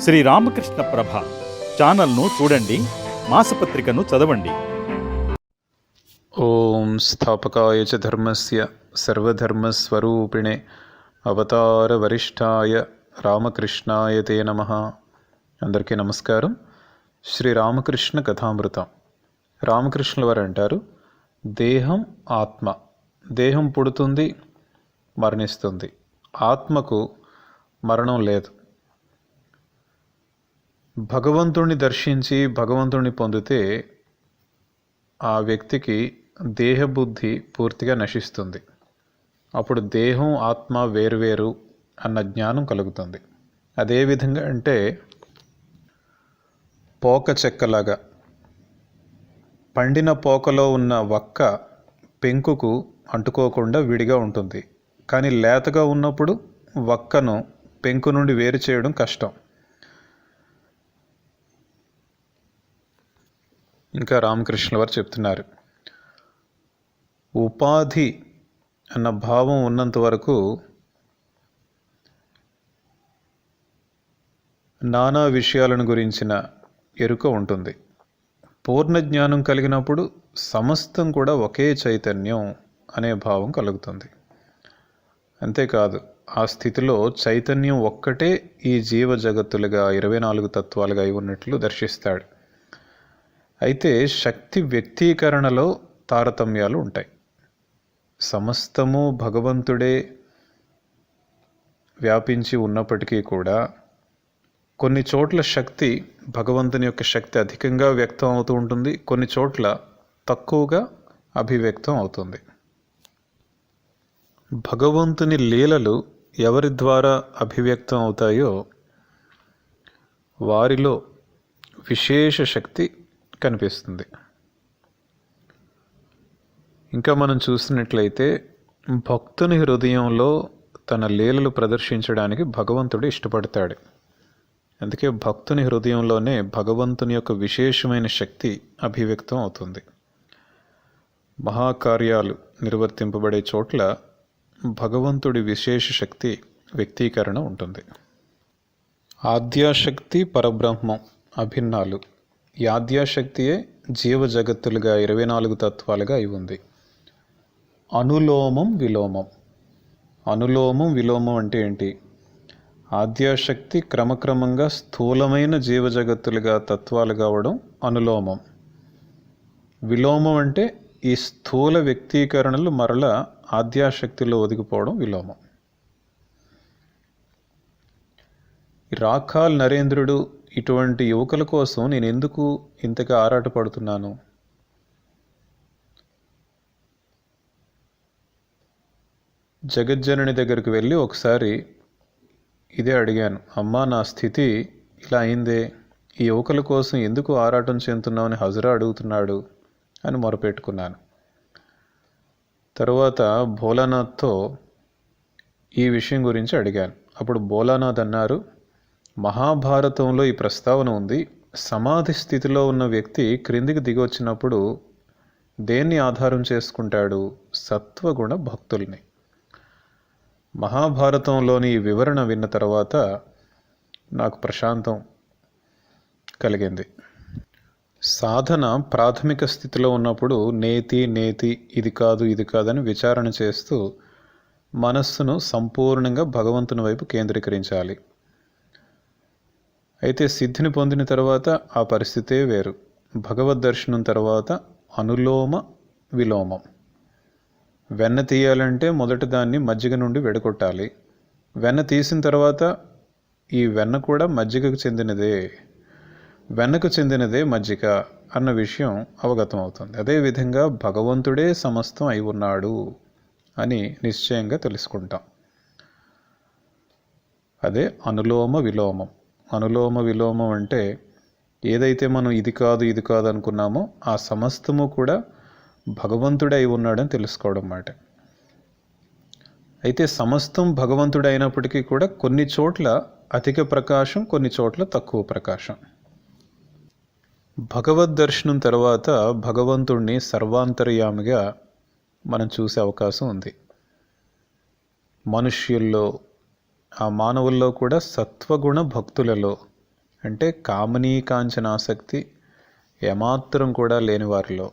శ్రీ రామకృష్ణ ప్రభ ఛానల్ను చూడండి మాసపత్రికను చదవండి. ఓం స్థాపకాయ చ ధర్మస్య సర్వధర్మస్వరూపిణే అవతారవరిష్టాయ రామకృష్ణాయ తే నమ. అందరికీ నమస్కారం. శ్రీ రామకృష్ణ కథామృతం. రామకృష్ణుల వారు అంటారు దేహం ఆత్మ. దేహం పుడుతుంది మరణిస్తుంది. ఆత్మకు మరణం లేదు. భగవంతుణ్ణి దర్శించి భగవంతుణ్ణి పొందితే ఆ వ్యక్తికి దేహబుద్ధి పూర్తిగా నశిస్తుంది. అప్పుడు దేహం ఆత్మ వేరువేరు అన్న జ్ఞానం కలుగుతుంది. అదేవిధంగా అంటే పోక చెక్కలాగా పండిన పోకలో ఉన్న వక్క పెంకుకు అంటుకోకుండా విడిగా ఉంటుంది. కానీ లేతగా ఉన్నప్పుడు వక్కను పెంకు నుండి వేరు చేయడం కష్టం. ఇంకా రామకృష్ణుల వారు చెప్తున్నారు. ఉపాధి అన్న భావం ఉన్నంత వరకు నానా విషయాలను గురించిన ఎరుక ఉంటుంది. పూర్ణ జ్ఞానం కలిగినప్పుడు సమస్తం కూడా ఒకే చైతన్యం అనే భావం కలుగుతుంది. అంతేకాదు ఆ స్థితిలో చైతన్యం ఒక్కటే ఈ జీవ జగత్తులుగా ఇరవై నాలుగు తత్వాలుగా అయి ఉన్నట్లు దర్శిస్తాడు. అయితే శక్తి వ్యక్తీకరణలో తారతమ్యాలు ఉంటాయి. సమస్తము భగవంతుడే వ్యాపించి ఉన్నప్పటికీ కూడా కొన్ని చోట్ల శక్తి భగవంతుని యొక్క శక్తి అధికంగా వ్యక్తం అవుతూ ఉంటుంది. కొన్ని చోట్ల తక్కువగా అభివ్యక్తం అవుతుంది. భగవంతుని లీలలు ఎవరి ద్వారా అభివ్యక్తం అవుతాయో వారిలో విశేష శక్తి కనిపిస్తుంది. ఇంకా మనం చూసినట్లయితే భక్తుని హృదయంలో తన లీలలు ప్రదర్శించడానికి భగవంతుడు ఇష్టపడతాడు. అందుకే భక్తుని హృదయంలోనే భగవంతుని యొక్క విశేషమైన శక్తి అభివ్యక్తం అవుతుంది. మహాకార్యాలు నిర్వర్తింపబడే చోట్ల భగవంతుడి విశేష శక్తి వ్యక్తీకరణ ఉంటుంది. ఆద్యాశక్తి పరబ్రహ్మం అభిన్నాలు. ఈ ఆద్యాశక్తియే జీవ జగత్తులుగా ఇరవై నాలుగు తత్వాలుగా అయి ఉంది. అనులోమం విలోమం. అనులోమం విలోమం అంటే ఏంటి? ఆద్యాశక్తి క్రమక్రమంగా స్థూలమైన జీవ జగత్తులుగా తత్వాలు కావడం అనులోమం. విలోమం అంటే ఈ స్థూల వ్యక్తీకరణలు మరల ఆద్యాశక్తిలో ఒదిగిపోవడం విలోమం. రాఖాల్ నరేంద్రుడు ఇటువంటి యువకుల కోసం నేను ఎందుకు ఇంతగా ఆరాటపడుతున్నాను? జగజ్జనని దగ్గరికి వెళ్ళి ఒకసారి ఇదే అడిగాను. అమ్మా నా స్థితి ఇలా అయిందే. ఈ యువకుల కోసం ఎందుకు ఆరాటం చెందుతున్నామని హజరా అడుగుతున్నాడు అని మొరపెట్టుకున్నాను. తరువాత భోలానాథ్తో ఈ విషయం గురించి అడిగాను. అప్పుడు భోలానాథ్ అన్నారు మహాభారతంలో ఈ ప్రస్తావన ఉంది. సమాధి స్థితిలో ఉన్న వ్యక్తి క్రిందికి దిగొచ్చినప్పుడు దేన్ని ఆధారం చేసుకుంటాడు? సత్వగుణ భక్తుల్ని. మహాభారతంలోని ఈ వివరణ విన్న తర్వాత నాకు ప్రశాంతం కలిగింది. సాధన ప్రాథమిక స్థితిలో ఉన్నప్పుడు నేతి నేతి ఇది కాదు ఇది కాదని విచారణ చేస్తూ మనస్సును సంపూర్ణంగా భగవంతుని వైపు కేంద్రీకరించాలి. అయితే సిద్ధిని పొందిన తర్వాత ఆ పరిస్థితే వేరు. భగవద్ దర్శనం తర్వాత అనులోమ విలోమం. వెన్న తీయాలంటే మొదట దాన్ని మజ్జిగ నుండి విడగొట్టాలి. వెన్న తీసిన తర్వాత ఈ వెన్న కూడా మజ్జిగకు చెందినదే. వెన్నకు చెందినదే మజ్జిగ అన్న విషయం అవగతం అవుతుంది అదేవిధంగా భగవంతుడే సమస్తం అయి ఉన్నాడు అని నిశ్చయంగా తెలుసుకుంటాం. అదే అనులోమ విలోమం. అనులోమ విలోమం అంటే ఏదైతే మనం ఇది కాదు ఇది కాదు అనుకున్నామో ఆ సమస్తము కూడా భగవంతుడై ఉన్నాడని తెలుసుకోవడం మాట. అయితే సమస్తం భగవంతుడు అయినప్పటికీ కూడా కొన్ని చోట్ల అధిక ప్రకాశం కొన్ని చోట్ల తక్కువ ప్రకాశం. భగవద్ దర్శనం తర్వాత భగవంతుణ్ణి సర్వాంతర్యామిగా మనం చూసే అవకాశం ఉంది. మనుష్యుల్లో ఆ మానవుల్లో కూడా సత్వగుణ భక్తులలో అంటే కామనీ కాంచన ఆసక్తి ఏమాత్రం కూడా లేని వారిలో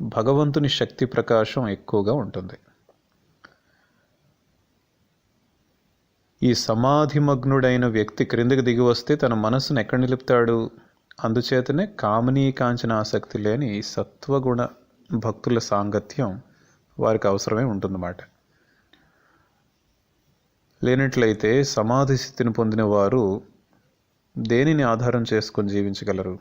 భగవంతుని శక్తి ప్రకాశం ఎక్కువగా ఉంటుంది. ఈ సమాధిమగ్నుడైన వ్యక్తి క్రిందకి దిగి వస్తే తన మనసును ఎక్కడ నిలుపుతాడు? అందుచేతనే కామనీ కాంచన ఆసక్తి లేని ఈ సత్వగుణ భక్తుల సాంగత్యం వారికి అవసరమే ఉంటుందన్నమాట. లేనట్లయితే సమాధి స్థితిని పొందిన వారు దేనిని ఆధారం చేసుకొని జీవించగలరు?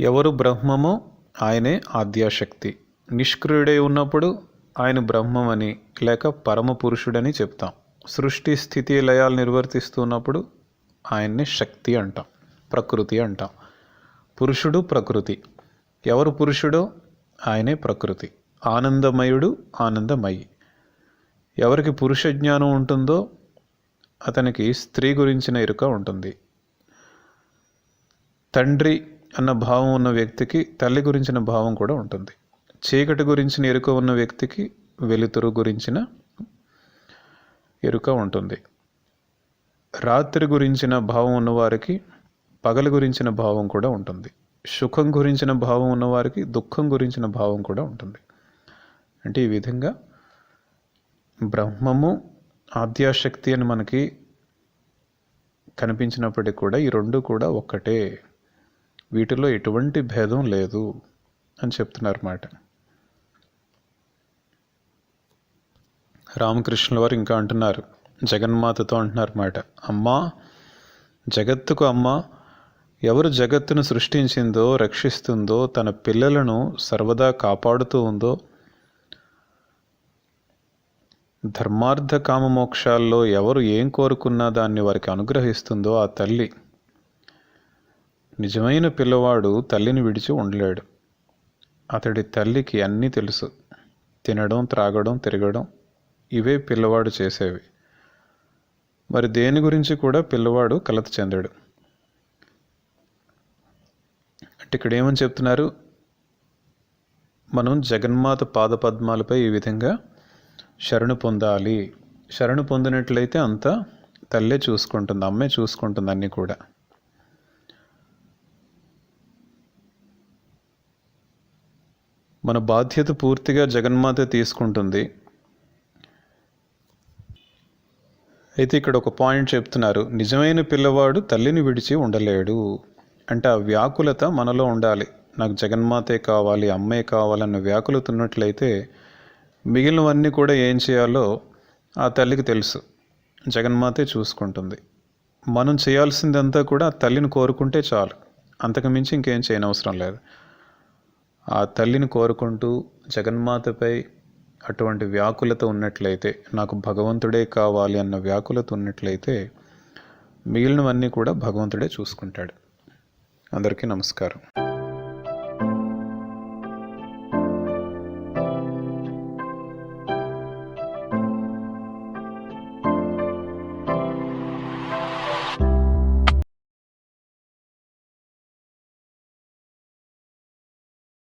ఎవరు బ్రహ్మమో ఆయనే ఆద్యాశక్తి. నిష్క్రియుడై ఉన్నప్పుడు ఆయన బ్రహ్మమని లేక పరమ పురుషుడని చెప్తాం. సృష్టి స్థితి లయాలు నిర్వర్తిస్తున్నప్పుడు ఆయన్ని శక్తి అంటాం ప్రకృతి అంటాం. పురుషుడు ప్రకృతి. ఎవరు పురుషుడో ఆయనే ప్రకృతి. ఆనందమయుడు ఆనందమయి. ఎవరికి పురుష జ్ఞానం ఉంటుందో అతనికి స్త్రీ గురించిన ఎరుక ఉంటుంది. తండ్రి అన్న భావం ఉన్న వ్యక్తికి తల్లి గురించిన భావం కూడా ఉంటుంది. చీకటి గురించిన ఎరుక ఉన్న వ్యక్తికి వెలుతురు గురించిన ఎరుక ఉంటుంది. రాత్రి గురించిన భావం ఉన్నవారికి పగలు గురించిన భావం కూడా ఉంటుంది. సుఖం గురించిన భావం ఉన్నవారికి దుఃఖం గురించిన భావం కూడా ఉంటుంది. అంటే ఈ విధంగా బ్రహ్మము ఆద్యాశక్తి అని మనకి కనిపించినప్పటికీ కూడా ఈ రెండు కూడా ఒక్కటే. వీటిలో ఎటువంటి భేదం లేదు అని చెప్తున్నారు మాట రామకృష్ణుల వారు ఇంకా అంటున్నారు జగన్మాతతో అంటున్నారు మాట అమ్మా జగత్తుకు అమ్మ ఎవరు జగత్తును సృష్టించిందో రక్షిస్తుందో తన పిల్లలను సర్వదా కాపాడుతూ ఉందో ధర్మార్థ కామ మోక్షాల్లో ఎవరు ఏం కోరుకున్నా దాన్ని వారికి అనుగ్రహిస్తుందో ఆ తల్లి. నిజమైన పిల్లవాడు తల్లిని విడిచి ఉండలేడు. అతడి తల్లికి అన్నీ తెలుసు. తినడం త్రాగడం తిరగడం ఇవే పిల్లవాడు చేసేవి. మరి దేని గురించి కూడా పిల్లవాడు కలత చెందాడు. అంటే ఇక్కడ ఏమని చెప్తున్నారు? మనం జగన్మాత పాదపద్మాలపై ఈ విధంగా శరణు పొందాలి. శరణు పొందినట్లయితే అంతా తల్లే చూసుకుంటుంది అమ్మే చూసుకుంటుంది అన్నీ కూడా. మన బాధ్యత పూర్తిగా జగన్మాత తీసుకుంటుంది. అయితే ఇక్కడ ఒక పాయింట్ చెప్తున్నారు నిజమైన పిల్లవాడు తల్లిని విడిచి ఉండలేడు. అంటే ఆ వ్యాకులత మనలో ఉండాలి. నాకు జగన్మాతే కావాలి అమ్మే కావాలన్న వ్యాకులత ఉన్నట్లయితే మిగిలినవన్నీ కూడా ఏం చేయాలో ఆ తల్లికి తెలుసు. జగన్మాతే చూసుకుంటుంది. మనం చేయాల్సిందంతా కూడా తల్లిని కోరుకుంటే చాలు. అంతకుమించి ఇంకేం చేయనవసరం లేదు. ఆ తల్లిని కోరుకుంటూ జగన్మాతపై అటువంటి వ్యాకులత ఉన్నట్లయితే నాకు భగవంతుడే కావాలి అన్న వ్యాకులత ఉన్నట్లయితే మిగిలినవన్నీ కూడా భగవంతుడే చూసుకుంటాడు. అందరికీ నమస్కారం.